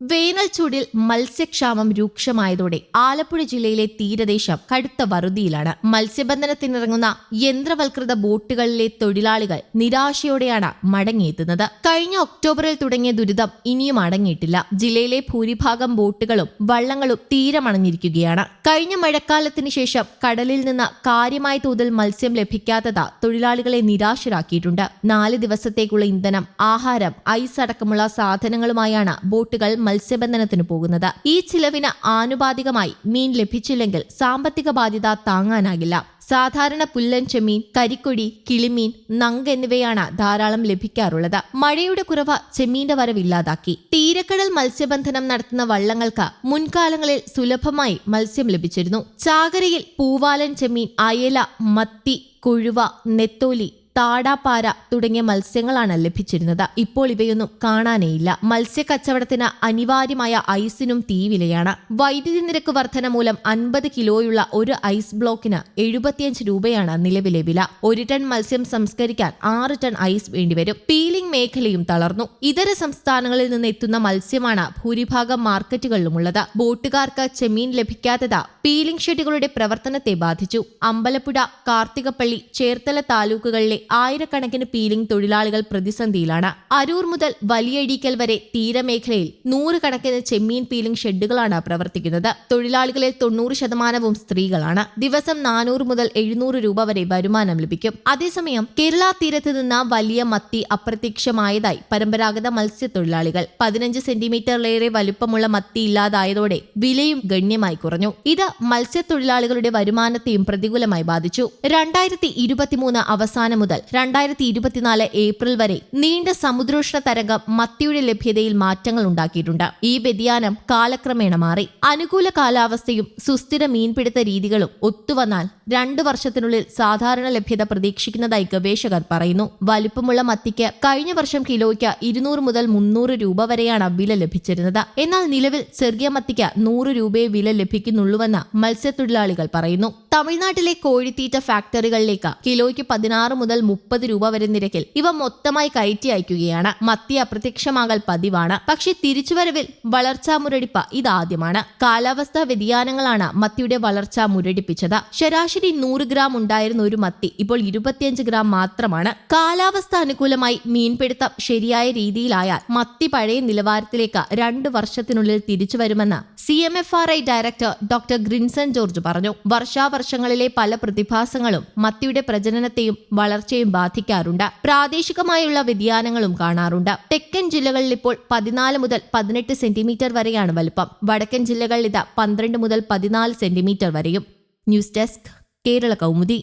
വേനൽ ചൂടിൽ മത്സ്യക്ഷാമം രൂക്ഷമായതോടെ ആലപ്പുഴ ജില്ലയിലെ തീരദേശം കടുത്ത വറുതിയിലാണ്. മത്സ്യബന്ധനത്തിനിറങ്ങുന്ന യന്ത്രവൽകൃത ബോട്ടുകളിലെ തൊഴിലാളികൾ നിരാശയോടെയാണ് മടങ്ങിയെത്തുന്നത്. കഴിഞ്ഞ ഒക്ടോബറിൽ തുടങ്ങിയ ദുരിതം ഇനിയും അടങ്ങിയിട്ടില്ല. ജില്ലയിലെ ഭൂരിഭാഗം ബോട്ടുകളും വള്ളങ്ങളും തീരമണഞ്ഞിരിക്കുകയാണ്. കഴിഞ്ഞ മഴക്കാലത്തിന് ശേഷം കടലിൽ നിന്ന് കാര്യമായ തോതിൽ മത്സ്യം ലഭിക്കാത്തത് തൊഴിലാളികളെ നിരാശരാക്കിയിട്ടുണ്ട്. നാല് ദിവസത്തേക്കുള്ള ഇന്ധനം ആഹാരം ഐസ് അടക്കമുള്ള സാധനങ്ങളുമായാണ് ബോട്ടുകൾ മത്സ്യബന്ധനത്തിന് പോകുന്നത്. ഈ ചിലവിന് ആനുപാതികമായി മീൻ ലഭിച്ചില്ലെങ്കിൽ സാമ്പത്തിക ബാധ്യത താങ്ങാനാകില്ല. സാധാരണ പുല്ലൻ ചെമ്മീൻ കരിക്കൊടി കിളിമീൻ നങ്ക് എന്നിവയാണ് ധാരാളം ലഭിക്കാറുള്ളത്. മഴയുടെ കുറവ് ചെമ്മീന്റെ വരവില്ലാതാക്കി. തീരക്കടൽ മത്സ്യബന്ധനം നടത്തുന്ന വള്ളങ്ങൾക്ക് മുൻകാലങ്ങളിൽ സുലഭമായി മത്സ്യം ലഭിച്ചിരുന്നു. ചാകരയിൽ പൂവാലൻ ചെമ്മീൻ അയല മത്തി കുഴുവ നെത്തോലി താടാപ്പാര തുടങ്ങിയ മത്സ്യങ്ങളാണ് ലഭിച്ചിരുന്നത്. ഇപ്പോൾ ഇവയൊന്നും കാണാനേയില്ല. മത്സ്യക്കച്ചവടത്തിന് അനിവാര്യമായ ഐസിനും തീവിലയാണ് വൈദ്യുതി നിരക്ക് വർധന മൂലം അൻപത് കിലോയുള്ള ഒരു ഐസ് ബ്ലോക്കിന് എഴുപത്തിയഞ്ച് രൂപയാണ് നിലവിലെ വില. ഒരു ടൺ മത്സ്യം സംസ്കരിക്കാൻ ആറ് ടൺ ഐസ് വേണ്ടിവരും. പീലിംഗ് മേഖലയും തളർന്നു. ഇതര സംസ്ഥാനങ്ങളിൽ നിന്ന് എത്തുന്ന മത്സ്യമാണ് ഭൂരിഭാഗം മാർക്കറ്റുകളിലുമുള്ളത്. ബോട്ടുകാർക്ക് ചെമ്മീൻ ലഭിക്കാത്തത് പീലിംഗ് ഷെഡുകളുടെ പ്രവർത്തനത്തെ ബാധിച്ചു. അമ്പലപ്പുഴ കാർത്തികപ്പള്ളി ചേർത്തല താലൂക്കുകളിലെ ആയിരക്കണക്കിന് പീലിംഗ് തൊഴിലാളികൾ പ്രതിസന്ധിയിലാണ്. അരൂർ മുതൽ വലിയഴീക്കൽ വരെ തീരമേഖലയിൽ നൂറുകണക്കിന് ചെമ്മീൻ പീലിംഗ് ഷെഡുകളാണ് പ്രവർത്തിക്കുന്നത്. തൊഴിലാളികളിൽ തൊണ്ണൂറ് ശതമാനവും സ്ത്രീകളാണ്. ദിവസം നാനൂറ് മുതൽ എഴുന്നൂറ് രൂപ വരെ വരുമാനം ലഭിക്കും. അതേസമയം കേരള തീരത്ത് നിന്ന് വലിയ മത്തി അപ്രത്യക്ഷമായതായി പരമ്പരാഗത മത്സ്യത്തൊഴിലാളികൾ പതിനഞ്ച് സെന്റിമീറ്ററിലേറെ വലുപ്പമുള്ള മത്തി ഇല്ലാതായതോടെ വിലയും ഗണ്യമായി കുറഞ്ഞു. ഇത് മത്സ്യത്തൊഴിലാളികളുടെ വരുമാനത്തെയും പ്രതികൂലമായി ബാധിച്ചു. രണ്ടായിരത്തി ഇരുപത്തിമൂന്ന് അവസാനം മുതൽ രണ്ടായിരത്തി ഇരുപത്തിനാല് ഏപ്രിൽ വരെ നീണ്ട സമുദ്രോഷ്ണ തരംഗം മത്തിയുടെ ലഭ്യതയിൽ മാറ്റങ്ങൾ ഉണ്ടാക്കിയിട്ടുണ്ട്. ഈ വ്യതിയാനം കാലക്രമേണ മാറി. അനുകൂല കാലാവസ്ഥയും സുസ്ഥിര മീൻപിടുത്ത രീതികളും ഒത്തുവന്നാൽ രണ്ടു വർഷത്തിനുള്ളിൽ സാധാരണ ലഭ്യത പ്രതീക്ഷിക്കുന്നതായി ഗവേഷകർ പറയുന്നു. വലുപ്പമുള്ള മത്തിക്ക് കഴിഞ്ഞ വർഷം കിലോയ്ക്ക് ഇരുന്നൂറ് മുതൽ മുന്നൂറ് രൂപ വരെയാണ് വില ലഭിച്ചിരുന്നത്. എന്നാൽ നിലവിൽ ചെറിയ മത്തിക്ക് നൂറ് രൂപയെ വില ലഭിക്കുന്നുള്ളൂവെന്ന് മത്സ്യത്തൊഴിലാളികൾ പറയുന്നു. തമിഴ്നാട്ടിലെ കോഴിത്തീറ്റ ഫാക്ടറികളിലേക്ക് കിലോയ്ക്ക് പതിനാറ് മുതൽ മുപ്പത് രൂപ വരെ നിരക്കിൽ ഇവ മൊത്തമായി കയറ്റി അയക്കുകയാണ്. മത്തി അപ്രത്യക്ഷമാകൽ പതിവാണ്. പക്ഷെ തിരിച്ചുവരവിൽ വളർച്ചാ മുരടിപ്പ് ഇതാദ്യമാണ്. കാലാവസ്ഥാ വ്യതിയാനങ്ങളാണ് മത്തിയുടെ വളർച്ച മുരടിപ്പിച്ചത്. ശരാശരി നൂറ് ഗ്രാം ഉണ്ടായിരുന്ന ഒരു മത്തി ഇപ്പോൾ ഇരുപത്തിയഞ്ച് ഗ്രാം മാത്രമാണ്. കാലാവസ്ഥ അനുകൂലമായി മീൻപിടുത്തം ശരിയായ രീതിയിലായാൽ മത്തി പഴയ നിലവാരത്തിലേക്ക് രണ്ട് വർഷത്തിനുള്ളിൽ C F R I director doctor Grinson George പറഞ്ഞു. വർഷാവർഷങ്ങളിലെ പല പ്രതിഭാസങ്ങളും മത്തിയുടെ പ്രജനനത്തെയും വളർച്ചയും ബാധിക്കാറുണ്ട്. പ്രാദേശികമായുള്ള വ്യതിയാനങ്ങളും കാണാറുണ്ട്. തെക്കൻ ജില്ലകളിൽ ഇപ്പോൾ പതിനാല് മുതൽ പതിനെട്ട് സെന്റിമീറ്റർ വരെയാണ് വലുപ്പം. വടക്കൻ ജില്ലകളിൽ ഇത് പന്ത്രണ്ട് മുതൽ പതിനാല് സെന്റിമീറ്റർ വരെയും. News desk Kerala Kaumudi.